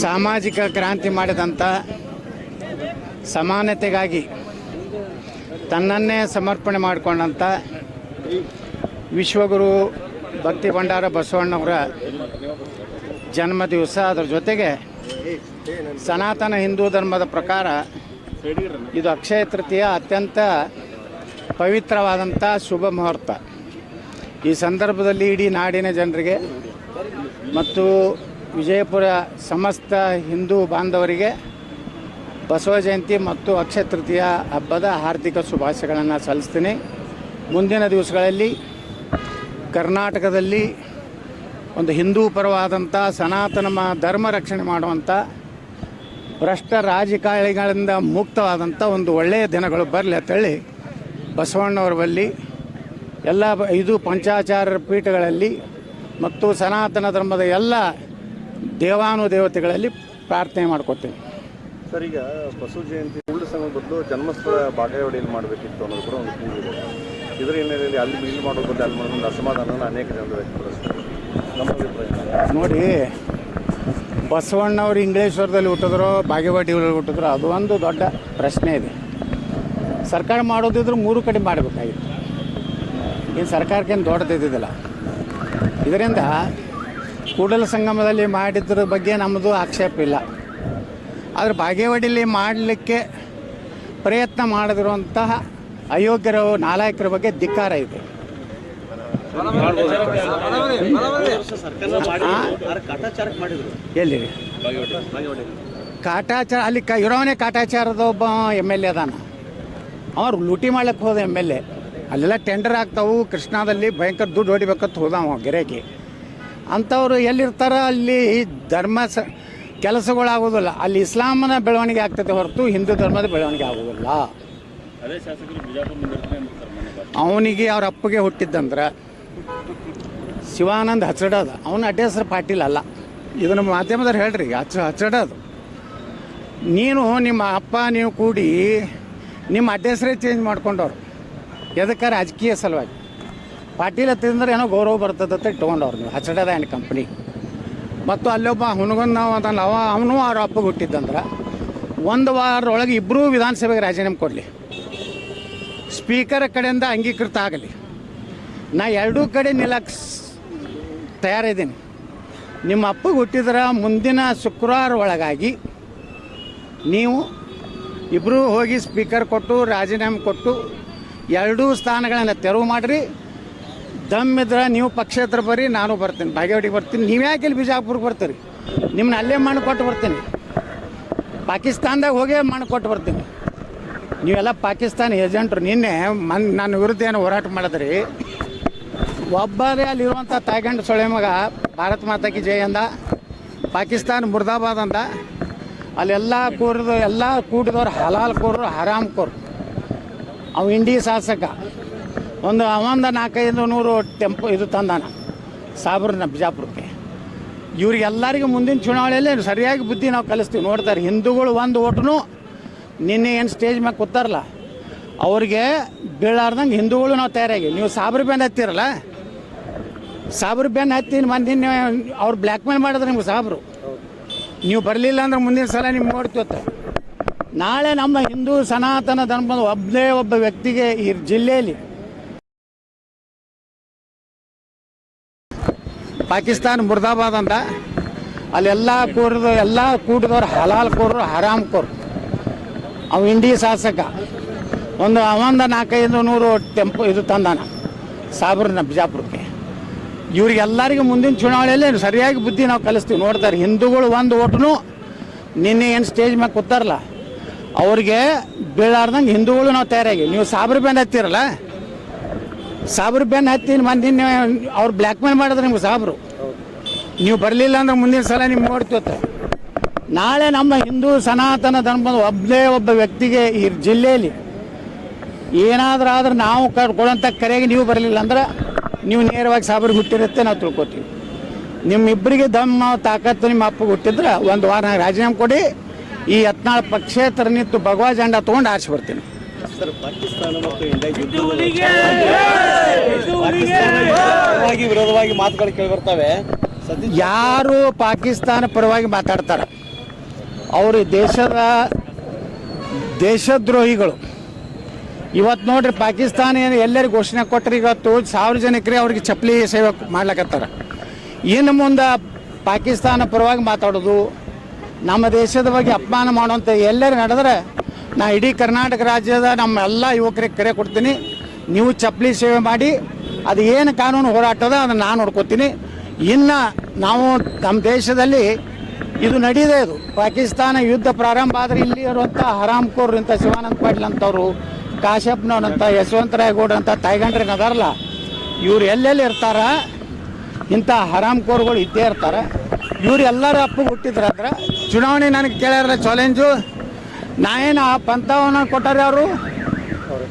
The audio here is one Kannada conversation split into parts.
ಸಾಮಾಜಿಕ ಕ್ರಾಂತಿ ಮಾಡಿದಂಥ ಸಮಾನತೆಗಾಗಿ ತನ್ನನ್ನೇ ಸಮರ್ಪಣೆ ಮಾಡಿಕೊಂಡಂಥ ವಿಶ್ವಗುರು ಭಕ್ತಿ ಭಂಡಾರ ಬಸವಣ್ಣವರ ಜನ್ಮ ದಿವಸ ಅದರ ಜೊತೆಗೆ ಸನಾತನ ಹಿಂದೂ ಧರ್ಮದ ಪ್ರಕಾರ ಇದು ಅಕ್ಷಯ ತೃತೀಯ ಅತ್ಯಂತ ಪವಿತ್ರವಾದಂಥ ಶುಭ ಮುಹೂರ್ತ. ಈ ಸಂದರ್ಭದಲ್ಲಿ ಇಡೀ ನಾಡಿನ ಜನರಿಗೆ ಮತ್ತು ವಿಜಯಪುರ ಸಮಸ್ತ ಹಿಂದೂ ಬಾಂಧವರಿಗೆ ಬಸವ ಜಯಂತಿ ಮತ್ತು ಅಕ್ಷಯ ತೃತೀಯ ಹಬ್ಬದ ಹಾರ್ದಿಕ ಶುಭಾಶಯಗಳನ್ನು ಸಲ್ಲಿಸ್ತೀನಿ. ಮುಂದಿನ ದಿವಸಗಳಲ್ಲಿ ಕರ್ನಾಟಕದಲ್ಲಿ ಒಂದು ಹಿಂದೂ ಪರವಾದಂಥ ಸನಾತನ ಧರ್ಮ ರಕ್ಷಣೆ ಮಾಡುವಂಥ ಭ್ರಷ್ಟ ರಾಜಕಾರಣಿಗಳಿಂದ ಮುಕ್ತವಾದಂಥ ಒಂದು ಒಳ್ಳೆಯ ದಿನಗಳು ಬರಲಿ ಅಂತೇಳಿ ಬಸವಣ್ಣವರ ಬಲ್ಲಿ ಎಲ್ಲ ಇದು ಐದು ಪಂಚಾಚಾರ ಪೀಠಗಳಲ್ಲಿ ಮತ್ತು ಸನಾತನ ಧರ್ಮದ ಎಲ್ಲ ದೇವಾನುದೇವತೆಗಳಲ್ಲಿ ಪ್ರಾರ್ಥನೆ ಮಾಡ್ಕೊತೀನಿ ಸರ್ ಈಗ ಬಸವ ಜಯಂತಿ ಉಳ್ಳ ಸಂಘ ಬದಲು ಜನ್ಮಸ್ಥಳ ಬಾಗೇವಾಡಿಯಲ್ಲಿ ಮಾಡಬೇಕಿತ್ತು ಅನ್ನೋದು ಕೂಡ ಒಂದು ಕೂಗಿದೆ ಇದರ ಹಿನ್ನೆಲೆಯಲ್ಲಿ ಅಲ್ಲಿ ಬಿಲ್ ಮಾಡೋದು ಬದಲು ಅಲ್ಲಿ ಮಾಡೋದು ಅಸಮಾಧಾನ ಅನೇಕ ಜನರು ವ್ಯಕ್ತಪಡಿಸ್ತಾರೆ. ನಮ್ಮ ಅಭಿಪ್ರಾಯ ನೋಡಿ ಬಸವಣ್ಣವ್ರು ಇಂಗ್ಲೇಶ್ವರದಲ್ಲಿ ಹುಟ್ಟಿದ್ರು ಬಾಗೇವಾಡಿಯಲ್ಲಿ ಹುಟ್ಟಿದ್ರು ಅದು ಒಂದು ದೊಡ್ಡ ಪ್ರಶ್ನೆ ಇದೆ. ಸರ್ಕಾರ ಮಾಡೋದಿದ್ರು ಮೂರು ಕಡೆ ಮಾಡಬೇಕಾಗಿತ್ತು. ಏನು ಸರ್ಕಾರಕ್ಕೇನು ದೊಡ್ಡದಿದ್ದಿಲ್ಲ ಇದರಿಂದ ಕೂಡಲ ಸಂಗಮದಲ್ಲಿ ಮಾಡಿದ್ರ ಬಗ್ಗೆ ನಮ್ಮದು ಆಕ್ಷೇಪ ಇಲ್ಲ. ಆದರೆ ಬಾಗೇವಾಡಿಯಲ್ಲಿ ಮಾಡಲಿಕ್ಕೆ ಪ್ರಯತ್ನ ಮಾಡದಿರುವಂತಹ ಅಯೋಗ್ಯರ, ನಾಲಾಯಕರ ಬಗ್ಗೆ ಧಿಕ್ಕಾರ ಇದೆ. ಎಲ್ಲಿ? ಕಾಟಾಚಾರ, ಅಲ್ಲಿ ಕ, ಇರೋವನೇ ಕಾಟಾಚಾರದ ಒಬ್ಬ ಎಂ ಎಲ್ ಎ ಅದಾನ. ಅವ್ರು ಲೂಟಿ ಮಾಡ್ಲಿಕ್ಕೆ ಹೋದ ಎಂ ಎಲ್ ಎ. ಅಲ್ಲೆಲ್ಲ ಟೆಂಡರ್ ಆಗ್ತಾವು, ಕೃಷ್ಣಾದಲ್ಲಿ ಭಯಂಕರ ದುಡ್ಡು ಹೊಡಿಬೇಕಂತ ಹೋದವ ಗೆರೆಗೆ. ಅಂಥವ್ರು ಎಲ್ಲಿರ್ತಾರ ಅಲ್ಲಿ ಧರ್ಮ ಸ ಕೆಲಸಗಳಾಗೋದಿಲ್ಲ. ಅಲ್ಲಿ ಇಸ್ಲಾಮನ ಬೆಳವಣಿಗೆ ಆಗ್ತದೆ ಹೊರತು ಹಿಂದೂ ಧರ್ಮದ ಬೆಳವಣಿಗೆ ಆಗೋದಿಲ್ಲ. ಅವನಿಗೆ ಅವ್ರ ಅಪ್ಪಗೆ ಹುಟ್ಟಿದ್ದಂದ್ರೆ ಶಿವಾನಂದ್ ಹಚ್ಚಡದ ಅವನ ಅಡ್ಡ ಹೆಸರು ಪಾಟೀಲ್ ಅಲ್ಲ. ಇದನ್ನು ಮಾಧ್ಯಮದವ್ರು ಹೇಳ್ರಿ ಹಚ್ಚ ಹಚ್ಚಡದು ನೀನು ನಿಮ್ಮ ಅಪ್ಪ, ನೀವು ಕೂಡಿ ನಿಮ್ಮ ಅಡ್ಡ ಚೇಂಜ್ ಮಾಡ್ಕೊಂಡವ್ರು. ಎದಕ್ಕೆ? ರಾಜಕೀಯ ಸಲುವಾಗಿ. ಪಾಟೀಲ್ ಹತ್ತಿದ್ರೆ ಏನೋ ಗೌರವ ಬರ್ತದೆ ಅಂತ ಇಟ್ಕೊಂಡವ್ರು ನೀವು. ಹಚ್ಚಡದ ಆ್ಯಂಡ್ ಕಂಪ್ನಿ ಮತ್ತು ಅಲ್ಲೊಬ್ಬ ಹುನಗನ್ ನಾವು ಅಂತ ಅವ ಅವನು ಅವ್ರ ಅಪ್ಪಗೆ ಹುಟ್ಟಿದ್ದಂದ್ರೆ, ಒಂದು ವಾರದೊಳಗೆ ಇಬ್ಬರೂ ವಿಧಾನಸಭೆಗೆ ರಾಜೀನಾಮೆ ಕೊಡಲಿ. ಸ್ಪೀಕರ್ ಕಡೆಯಿಂದ ಅಂಗೀಕೃತ ಆಗಲಿ. ನಾ ಎರಡೂ ಕಡೆ ನಿಲ್ಲಕ್ಕೆ ತಯಾರಿದ್ದೀನಿ. ನಿಮ್ಮ ಅಪ್ಪಗೆ ಹುಟ್ಟಿದ್ರೆ ಮುಂದಿನ ಶುಕ್ರವಾರ ಒಳಗಾಗಿ ನೀವು ಇಬ್ಬರೂ ಹೋಗಿ ಸ್ಪೀಕರ್ ಕೊಟ್ಟು, ರಾಜೀನಾಮೆ ಕೊಟ್ಟು, ಎರಡೂ ಸ್ಥಾನಗಳನ್ನು ತೆರವು ಮಾಡಿರಿ. ದಮ್ ಇದ್ರೆ ನೀವು ಪಕ್ಷೇತರ ಬರ್ರಿ ನಾನು ಬರ್ತೀನಿ. ಬಾಗೇವಾಡಿಗೆ ಬರ್ತೀನಿ. ನೀವು ಯಾಕೆ ಇಲ್ಲಿ ಬಿಜಾಪುರಕ್ಕೆ ಬರ್ತೀರಿ? ನಿಮ್ಮನ್ನ ಅಲ್ಲೇ ಮಣ್ಣು ಕೊಟ್ಟು ಬರ್ತೀನಿ. ಪಾಕಿಸ್ತಾನದಾಗ ಹೋಗೇ ಮಣ್ಣು ಕೊಟ್ಟು ಬರ್ತೀನಿ. ನೀವೆಲ್ಲ ಪಾಕಿಸ್ತಾನ ಏಜೆಂಟ್ರು. ನಿನ್ನೆ ಮನ್ ನನ್ನ ವಿರುದ್ಧ ಏನು ಹೋರಾಟ ಮಾಡಿದ್ರಿ. ಒಬ್ಬರೇ ಅಲ್ಲಿರುವಂಥ ತಾಯ್ಗಂಡು ಸೊಳೆ ಮಗ, ಭಾರತ್ ಮಾತಾಕಿ ಜಯ ಅಂದ. ಪಾಕಿಸ್ತಾನ ಮುರ್ದಾಬಾದ್ ಅಂದ. ಅಲ್ಲೆಲ್ಲ ಕೂರಿದು, ಎಲ್ಲ ಕೂಡಿದವ್ರು ಹಲಾಲ್ ಕೋರು ಹರಾಮ್ ಕೋರು ಅವ ಇಂಡಿ ಶಾಸಕ. ಒಂದು ಅವಂದ ನಾಲ್ಕೈದು ನೂರು ಟೆಂಪೋ ಇದು ತಂದಾನ ಸಾಬ್ರನ್ನ ಬಿಜಾಪುರಕ್ಕೆ. ಇವ್ರಿಗೆಲ್ಲರಿಗೂ ಮುಂದಿನ ಚುನಾವಣೆಯಲ್ಲಿ ಸರಿಯಾಗಿ ಬುದ್ಧಿ ನಾವು ಕಲಿಸ್ತೀವಿ. ನೋಡ್ತಾರೆ, ಹಿಂದೂಗಳು ಒಂದು ಓಟ್ನು ನಿನ್ನೆ ಏನು ಸ್ಟೇಜ್ ಮ್ಯಾಗ ಕೂತಾರಲ್ಲ, ಅವ್ರಿಗೆ ಬೀಳಾರ್ದಂಗೆ ಹಿಂದೂಗಳು ನಾವು ತಯಾರಾಗಿ. ನೀವು ಸಾಬ್ರ ಬೆನ್ ಹತ್ತಿರಲ್ಲ, ಸಾಬ್ರ ಬೆನ್ ಹತ್ತಿ ಮಂದಿ ಅವ್ರು ಬ್ಲ್ಯಾಕ್ ಮೇಲ್ ಮಾಡಿದ್ರೆ ನಿಮ್ಗೆ ಸಾಬ್ರು. ನೀವು ಬರಲಿಲ್ಲ ಅಂದ್ರೆ ಮುಂದಿನ ಸಲ ನಿಮ್ಗೆ ನೋಡ್ತೀವತ್ತ ನಾಳೆ ನಮ್ಮ ಹಿಂದೂ ಸನಾತನ ಧರ್ಮದ ಒಬ್ಬನೇ ಒಬ್ಬ ವ್ಯಕ್ತಿಗೆ ಈ ಜಿಲ್ಲೆಯಲ್ಲಿ ಪಾಕಿಸ್ತಾನ ಮುರ್ದಾಬಾದ್ ಅಂದ ಅಲ್ಲೆಲ್ಲ ಕೂರಿದು, ಎಲ್ಲ ಕೂಡಿದವ್ರು ಹಲಾಲ್ ಕೋರು ಹರಾಮ್ ಕೋರು ಅವ ಇಂಡಿ ಶಾಸಕ. ಒಂದು ಅವಂದ ನಾಲ್ಕೈದು ನೂರು ಟೆಂಪು ಇದು ತಂದಾನ ಸಾಬ್ರನ್ನ ಬಿಜಾಪುರಕ್ಕೆ. ಇವ್ರಿಗೆಲ್ಲರಿಗೂ ಮುಂದಿನ ಚುನಾವಣೆಯಲ್ಲಿ ಸರಿಯಾಗಿ ಬುದ್ಧಿ ನಾವು ಕಲಿಸ್ತೀವಿ. ನೋಡ್ತಾರೆ, ಹಿಂದೂಗಳು ಒಂದು ಓಟ್ನು ನಿನ್ನೆ ಏನು ಸ್ಟೇಜ್ ಮ್ಯಾಗ ಕೂತಾರಲ್ಲ, ಅವ್ರಿಗೆ ಬೀಳಾರ್ದಂಗೆ ಹಿಂದೂಗಳು ನಾವು ತಯಾರಾಗಿ. ನೀವು ಸಾಬ್ರ ಬೆನ್ ಹತ್ತಿರಲ್ಲ, ಸಾಬ್ರ ಬೆನ್ ಹತ್ತಿ ನಿನ್ನೆ ಅವ್ರು ಬ್ಲ್ಯಾಕ್ ಮೇಲ್ ಮಾಡಿದ್ರೆ ನಿಮ್ಗೆ ಸಾಬ್ರು. ನೀವು ಬರಲಿಲ್ಲ ಅಂದ್ರೆ ಮುಂದಿನ ಸಲ ನಿಮ್ಗೆ ನೋಡ್ತೀವತ್ತ ನಾಳೆ ನಮ್ಮ ಹಿಂದೂ ಸನಾತನ ಧರ್ಮದ ಒಬ್ಬನೇ ಒಬ್ಬ ವ್ಯಕ್ತಿಗೆ ಈ ಜಿಲ್ಲೆಯಲ್ಲಿ ಏನಾದ್ರೂ ಆದ್ರೆ ನಾವು ಕೊಡೋಂಥ ಕರೆಗೆ ನೀವು ಬರಲಿಲ್ಲ ಅಂದ್ರೆ ನೀವು ನೇರವಾಗಿ ಸಾಬ್ರಿಗೆ ಹುಟ್ಟಿರುತ್ತೆ ನಾವು ತಿಳ್ಕೊತೀವಿ. ನಿಮ್ಮಿಬ್ಬರಿಗೆ ದಮ್ಮ ತಾಕತ್ತು ನಿಮ್ಮ ಅಪ್ಪಗೆ ಹುಟ್ಟಿದ್ರೆ ಒಂದು ವಾರ ರಾಜೀನಾಮೆ ಕೊಡಿ. ಈ ಯತ್ನಾಳ್ ಪಕ್ಷೇತರ ನಿಂತು ಭಗವಾ ಜಂಡ ತೊಗೊಂಡು ಆರಿಸಿ ಬರ್ತೀನಿ. ಸರ್ ಪಾಕಿಸ್ತಾನ ಮತ್ತು ಇಂಡಿಯಾ ವಿರೋಧವಾಗಿ ವಿರೋಧವಾಗಿ ಮಾತುಗಳು ಕೇಳಿ ಬರ್ತವೆ. ಯಾರು ಪಾಕಿಸ್ತಾನ ಪರವಾಗಿ ಮಾತಾಡ್ತಾರೆ? ಅವರು ದೇಶದ ದೇಶದ್ರೋಹಿಗಳು. ಇವತ್ತು ನೋಡ್ರಿ ಪಾಕಿಸ್ತಾನ ಏನು ಎಲ್ಲರಿಗೂ ಘೋಷಣೆ ಕೊಟ್ಟರೆ ಇವತ್ತು ಸಾವಿರ ಜನಕ್ಕೆ ಅವ್ರಿಗೆ ಚಪ್ಪಲಿ ಸೇವೆ ಮಾಡ್ಲಕತ್ತಾರ. ಇನ್ನು ಮುಂದೆ ಪಾಕಿಸ್ತಾನ ಪರವಾಗಿ ಮಾತಾಡೋದು, ನಮ್ಮ ದೇಶದ ಬಗ್ಗೆ ಅಪಮಾನ ಮಾಡುವಂಥ ಎಲ್ಲರೂ ನಡೆದ್ರೆ ನಾ ಇಡೀ ಕರ್ನಾಟಕ ರಾಜ್ಯದ ನಮ್ಮ ಎಲ್ಲ ಯುವಕರಿಗೆ ಕರೆ ಕೊಡ್ತೀನಿ. ನೀವು ಚಪ್ಪಲಿ ಸೇವೆ ಮಾಡಿ, ಅದು ಏನು ಕಾನೂನು ಹೋರಾಟದ ಅದನ್ನು ನಾನು ನೋಡ್ಕೊತೀನಿ. ಇನ್ನು ನಾವು ನಮ್ಮ ದೇಶದಲ್ಲಿ ಇದು ನಡೀದೇ ಇದು ಪಾಕಿಸ್ತಾನ ಯುದ್ಧ ಪ್ರಾರಂಭ ಆದರೆ ಇಲ್ಲಿ ಇರುವಂಥ ಹರಾಮ್ಕೋರ್ ಇಂಥ ಶಿವಾನಂದ ಪಾಟೀಲ್ ಅಂತವರು ಕಾಶ್ಯಪ್ನವ್ರಂಥ ಯಶವಂತ ಗೌಡ ಅಂತ ತಾಯ್ಗಂಡ್ರಿಗೆ ಅದಾರಲ್ಲ ಇವ್ರು ಎಲ್ಲೆಲ್ಲಿ ಇರ್ತಾರ? ಇಂಥ ಹರಾಮ್ಕೋರ್ಗಳು ಇದ್ದೇ ಇರ್ತಾರೆ. ಇವ್ರು ಎಲ್ಲರೂ ಅಪ್ಪಗೆ ಹುಟ್ಟಿದ್ರಾದ್ರೆ ಚುನಾವಣೆ ನನಗೆ ಕೇಳ್ಯಾರ ಚಾಲೆಂಜು. ನಾ ಏನು ಆ ಪಂಥವನ್ನ ಕೊಟ್ಟಾರೆ ಅವರು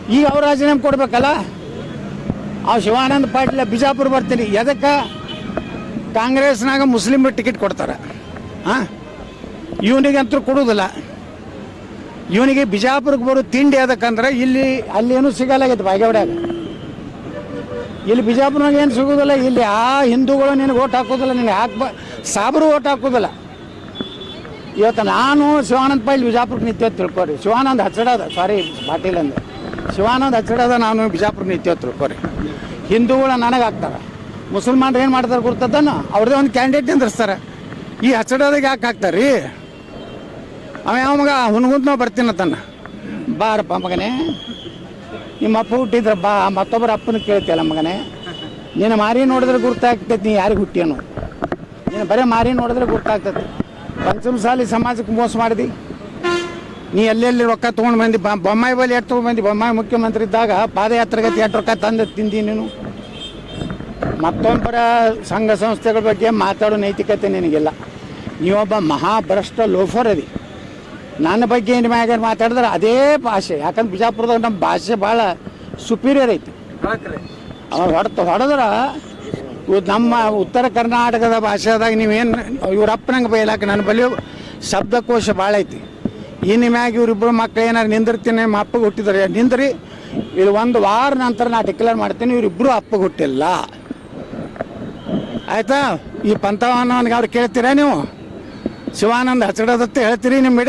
ಈಗ ಅವ್ರು ರಾಜೀನಾಮೆ ಕೊಡ್ಬೇಕಲ್ಲ? ಆ ಶಿವಾನಂದ ಪಾಟೀಲ ಬಿಜಾಪುರ ಬರ್ತೀನಿ. ಎದಕ್ಕೆ? ಕಾಂಗ್ರೆಸ್ನಾಗ ಮುಸ್ಲಿಮ್ರು ಟಿಕೆಟ್ ಕೊಡ್ತಾರೆ. ಹಾಂ ಇವನಿಗಂತೂ ಕೊಡೋದಿಲ್ಲ ಇವನಿಗೆ ಬಿಜಾಪುರಕ್ಕೆ ಬರೋ ತಿಂಡಿ ಅದಕ್ಕಂದ್ರೆ ಇಲ್ಲಿ ಅಲ್ಲೇನು ಸಿಗಲಾಗೈತೆ ಬಾಗೇವಾಡ್ಯಾಗ. ಇಲ್ಲಿ ಬಿಜಾಪುರನಾಗ ಏನು ಸಿಗೋದಿಲ್ಲ ಇಲ್ಲಿ ಆ ಹಿಂದೂಗಳು ನಿನಗೆ ಓಟ್ ಹಾಕೋದಿಲ್ಲ ನಿನಗೆ ಹಾಕ್ಬ, ಸಾಬ್ರು ಓಟ್ ಹಾಕೋದಿಲ್ಲ ಇವತ್ತು ನಾನು ಶಿವಾನಂದ ಪೈಲ್ ಬಿಜಾಪುರಕ್ಕೆ ನಿತ್ಯ ತಿಳ್ಕೊರಿ. ಶಿವಾನಂದ್ ಹಚ್ಚಡದ ಸಾರಿ ಪಾಟೀಲ್ ಅಂದ್ರೆ ಶಿವಾನಂದ್ ಹಚ್ಚಡದ ನಾನು ಬಿಜಾಪುರಕ್ಕೆ ನಿತ್ಯ ತಿಳ್ಕೊರಿ. ಹಿಂದೂಗಳು ನನಗೆ ಹಾಕ್ತಾರೆ. ಮುಸಲ್ಮಾನ್ರು ಏನು ಮಾಡ್ತಾರೆ ಗುರ್ತದನ ಅವ್ರದ್ದೇ ಒಂದು ಕ್ಯಾಂಡಿಡೇಟ್ ನಿಂದ್ರಿಸ್ತಾರೆ. ಈ ಹಚ್ಚಡದಾಗ ಯಾಕೆ ಹಾಕ್ತಾರೆ? ರೀ ಅವ ಯಾವ ಮಗ? ಹುನ್ಗುಂತ ಬರ್ತೀನಿ ತನ್ನ. ಬಾರಪ್ಪ ಮಗನೇ. ನಿಮ್ಮ ಅಪ್ಪ ಹುಟ್ಟಿದ್ರ ಬಾ, ಮತ್ತೊಬ್ಬರ ಅಪ್ಪನ ಕೇಳ್ತಿಯಲ್ಲ ಮಗನೇ. ನೀನು ಮಾರಿ ನೋಡಿದ್ರೆ ಗುರ್ತಾಗ್ತೈತಿ, ನೀ ಯಾರಿಗೆ ಹುಟ್ಟಿಯನು? ನೀನು ಬರೀ ಮಾರಿ ನೋಡಿದ್ರೆ ಗುರ್ತಾಗ್ತೈತಿ. ಪಂಚಮಸಾಲಿ ಸಮಾಜಕ್ಕೆ ಮೋಸ ಮಾಡಿದಿ? ನೀ ಎಲ್ಲೆಲ್ಲಿ ರೊಕ್ಕ ತೊಗೊಂಡು ಬಂದಿ? ಬೊಮ್ಮಾಯಿ ಬಳಿ ಎಷ್ಟು ತೊಗೊಂಡು ಬಂದಿ? ಬೊಮ್ಮಾಯಿ ಮುಖ್ಯಮಂತ್ರಿ ಇದ್ದಾಗ ಪಾದಯಾತ್ರೆಗತಿ ಎಷ್ಟು ರೊಕ್ಕ ತಂದು ತಿಂದಿ ನೀನು? ಮತ್ತೊಬ್ಬರ ಸಂಘ ಸಂಸ್ಥೆಗಳ ಬಗ್ಗೆ ಮಾತಾಡೋ ನೈತಿಕತೆ ನಿನಗಿಲ್ಲ. ನೀವೊಬ್ಬ ಮಹಾಭ್ರಷ್ಟ ಲೋಫರ್ ಅದಿ. ನನ್ನ ಬಗ್ಗೆ ಏನು ಮ್ಯಾಗ ಮಾತಾಡಿದ್ರೆ ಅದೇ ಭಾಷೆ. ಯಾಕಂದ್ರೆ ಬಿಜಾಪುರದಾಗ ನಮ್ಮ ಭಾಷೆ ಭಾಳ ಸುಪೀರಿಯರ್ ಐತಿ. ಅವ್ರು ಹೊಡೆತ ಹೊಡೆದ್ರೆ ನಮ್ಮ ಉತ್ತರ ಕರ್ನಾಟಕದ ಭಾಷೆದಾಗ ನೀವೇನು ಇವ್ರಪ್ಪನಂಗೆ ಬೈಲಾಕ ನನ್ನ ಬಳಿ ಶಬ್ದಕೋಶ ಭಾಳ ಐತಿ. ಇನ್ನು ಮ್ಯಾಗ ಇವ್ರಿಬ್ಬರು ಮಕ್ಳು ಏನಾರು ನಿಂದಿರ್ತೀನಿ, ನಿಮ್ಮ ಅಪ್ಪಗೆ ಹುಟ್ಟಿದ್ರೆ ನಿಂದ್ರಿ. ಇದು ಒಂದು ವಾರ ನಂತರ ನಾ ಡಿಕ್ಲೇರ್ ಮಾಡ್ತೀನಿ ಇವರಿಬ್ಬರು ಅಪ್ಪಗೆ ಹುಟ್ಟಿಲ್ಲ. ಆಯ್ತಾ? ಈ ಪಂಥವನ್ನ ಅವ್ರು ಕೇಳ್ತೀರಾ ನೀವು? ಶಿವಾನಂದ ಹಚ್ಚಡದತ್ತೆ ಹೇಳ್ತೀರಿ ನಿಮ್ಮ ಮೀಡಿಯಾ